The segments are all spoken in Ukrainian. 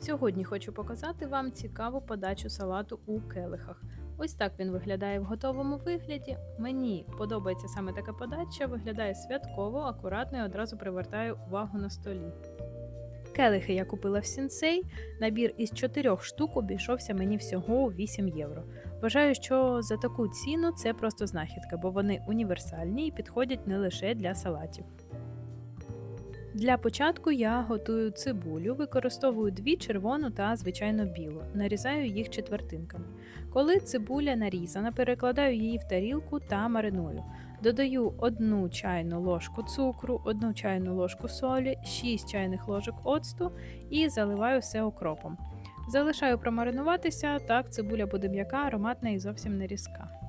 Сьогодні хочу показати вам цікаву подачу салату у келихах. Ось так він виглядає в готовому вигляді. Мені подобається саме така подача, виглядає святково, акуратно і одразу привертає увагу на столі. Келихи я купила в сінсей. Набір із чотирьох штук обійшовся мені всього у 8 євро. Вважаю, що за таку ціну це просто знахідка, бо вони універсальні і підходять не лише для салатів. Для початку я готую цибулю, використовую дві червону та звичайно білу, нарізаю їх четвертинками. Коли цибуля нарізана, перекладаю її в тарілку та мариную. Додаю 1 чайну ложку цукру, 1 чайну ложку солі, 6 чайних ложок оцту і заливаю все окропом. Залишаю промаринуватися, так цибуля буде м'яка, ароматна і зовсім не різка.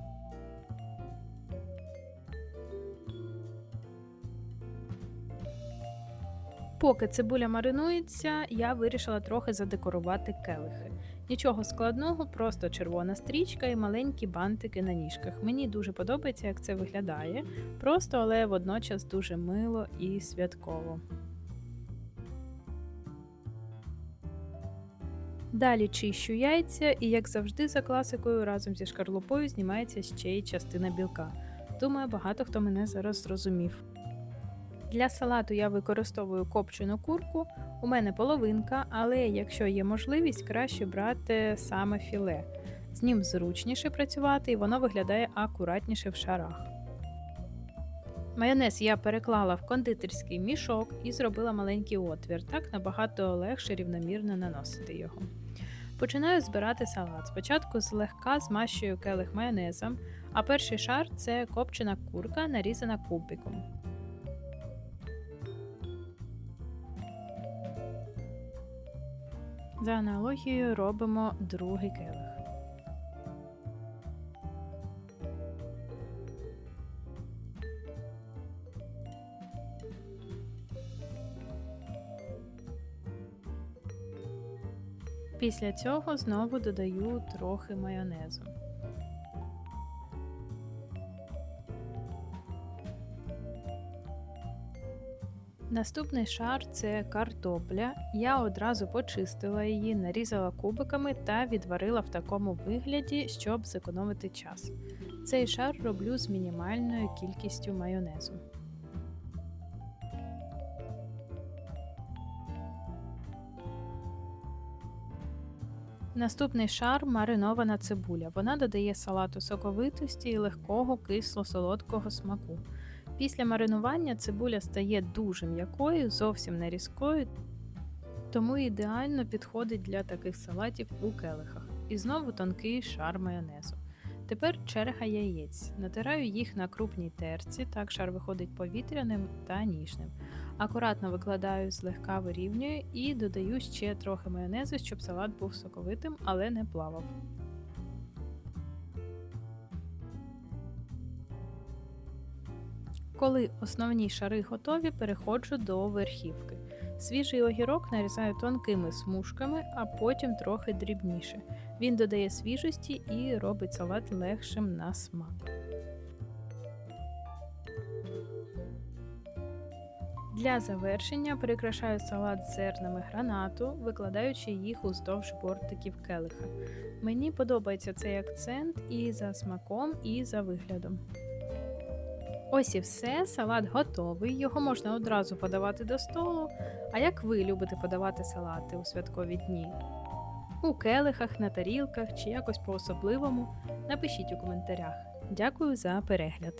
Поки цибуля маринується, я вирішила трохи задекорувати келихи. Нічого складного, просто червона стрічка і маленькі бантики на ніжках. Мені дуже подобається, як це виглядає. Просто, але водночас дуже мило і святково. Далі чищу яйця і, як завжди, за класикою, разом зі шкарлупою знімається ще й частина білка. Думаю, багато хто мене зараз зрозумів. Для салату я використовую копчену курку. У мене половинка, але якщо є можливість, краще брати саме філе. З ним зручніше працювати і воно виглядає акуратніше в шарах. Майонез я переклала в кондитерський мішок і зробила маленький отвір. Так набагато легше рівномірно наносити його. Починаю збирати салат. Спочатку злегка змащую келих майонезом, а перший шар це копчена курка, нарізана кубиком. За аналогією робимо другий келих. Після цього знову додаю трохи майонезу. Наступний шар це картопля. Я одразу почистила її, нарізала кубиками та відварила в такому вигляді, щоб зекономити час. Цей шар роблю з мінімальною кількістю майонезу. Наступний шар маринована цибуля. Вона додає салату соковитості і легкого кисло-солодкого смаку. Після маринування цибуля стає дуже м'якою, зовсім не різкою, тому ідеально підходить для таких салатів у келихах. І знову тонкий шар майонезу. Тепер черга яєць. Натираю їх на крупній терці, так шар виходить повітряним та ніжним. Акуратно викладаю, злегка вирівнюю і додаю ще трохи майонезу, щоб салат був соковитим, але не плавав. Коли основні шари готові, переходжу до верхівки. Свіжий огірок нарізаю тонкими смужками, а потім трохи дрібніше. Він додає свіжості і робить салат легшим на смак. Для завершення прикрашаю салат зернами гранату, викладаючи їх уздовж бортиків келиха. Мені подобається цей акцент і за смаком, і за виглядом. Ось і все, салат готовий, його можна одразу подавати до столу. А як ви любите подавати салати у святкові дні? У келихах, на тарілках чи якось по-особливому? Напишіть у коментарях. Дякую за перегляд!